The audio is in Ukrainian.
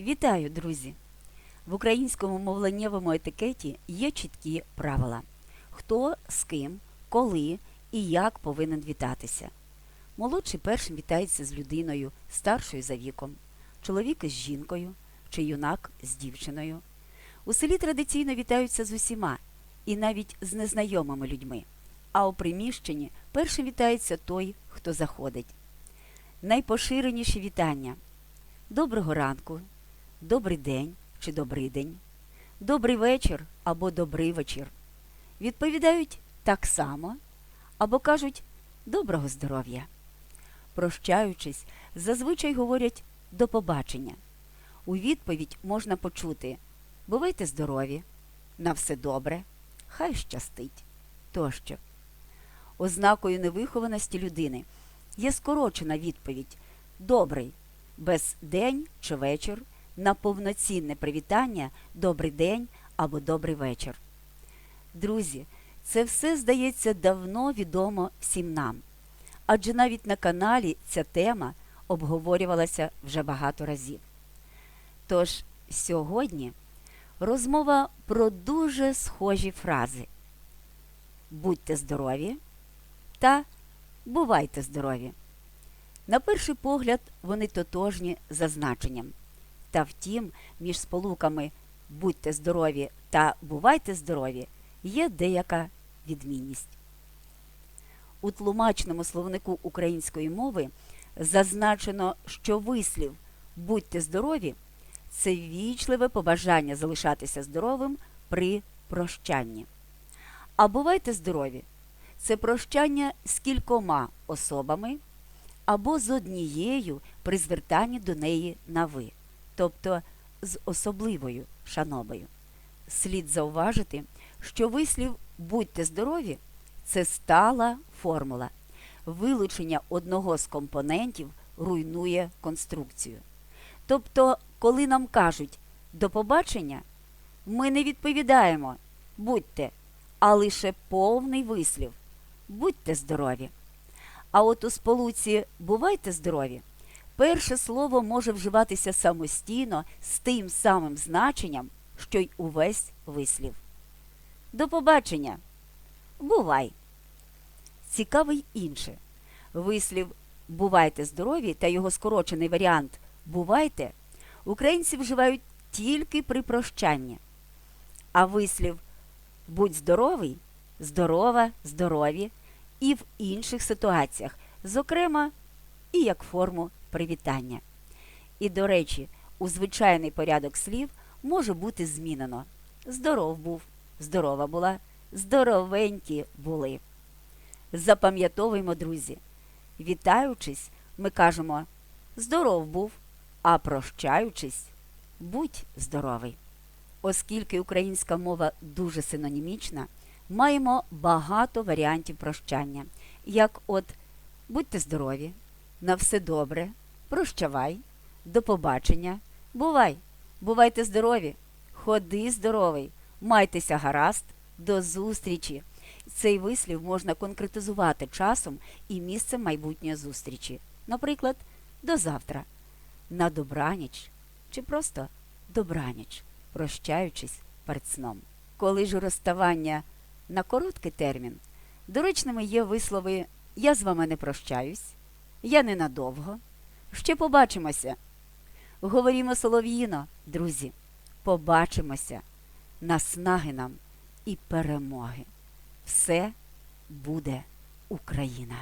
Вітаю, друзі! В українському мовленнєвому етикеті є чіткі правила: хто з ким, коли і як повинен вітатися. Молодший першим вітається з людиною, старшою за віком, чоловік із жінкою чи юнак з дівчиною. У селі традиційно вітаються з усіма і навіть з незнайомими людьми. А у приміщенні першим вітається той, хто заходить. Найпоширеніші вітання Доброго ранку, добрий день чи добрий день, добрий вечір або добрий вечір. Відповідають так само або кажуть доброго здоров'я. Прощаючись, зазвичай говорять до побачення. У відповідь можна почути Бувайте здорові, на все добре, хай щастить тощо. Ознакою невихованості людини є скорочена відповідь Добрий без день чи вечір на повноцінне привітання Добрий день або Добрий вечір. Друзі, це все здається давно відомо всім нам. Адже навіть на каналі ця тема обговорювалася вже багато разів. Тож сьогодні розмова про дуже схожі фрази Будьте здорові та бувайте здорові. На перший погляд вони тотожні за значенням. Та втім, між сполуками будьте здорові та бувайте здорові є деяка відмінність. У тлумачному словнику української мови зазначено, що вислів будьте здорові це вічливе побажання залишатися здоровим при прощанні. А бувайте здорові це прощання з кількома особами або з однією при звертанні до неї на ви, тобто з особливою шанобою. Слід зауважити, що вислів будьте здорові це стала формула. Вилучення одного з компонентів руйнує конструкцію. Тобто, коли нам кажуть до побачення, ми не відповідаємо будьте, а лише повний вислів будьте здорові. А от у сполуці бувайте здорові, перше слово може вживатися самостійно з тим самим значенням, що й увесь вислів. До побачення. Бувай. Цікавий інше. Вислів бувайте здорові та його скорочений варіант бувайте українці вживають тільки при прощанні. А вислів будь здоровий, здорова, здорові і в інших ситуаціях, зокрема, і як форму привітання. І, до речі, у звичайний порядок слів може бути змінено. Здоров був, здорова була, здоровенькі були. Запам'ятовуємо, друзі. Вітаючись, ми кажемо здоров був, а прощаючись, будь здоровий. Оскільки українська мова дуже синонімічна, маємо багато варіантів прощання, як от будьте здорові, на все добре, прощавай, до побачення, бувай, бувайте здорові, ходи здоровий, майтеся гаразд, до зустрічі. Цей вислів можна конкретизувати часом і місцем майбутньої зустрічі. Наприклад, до завтра, на добраніч чи просто добраніч, прощаючись перед сном. Коли ж розставання на короткий термін, доречними є вислови Я з вами не прощаюсь, я ненадовго. Ще побачимося. Говорімо солов'їно, друзі, побачимося, наснаги нам і перемоги. Все буде Україна!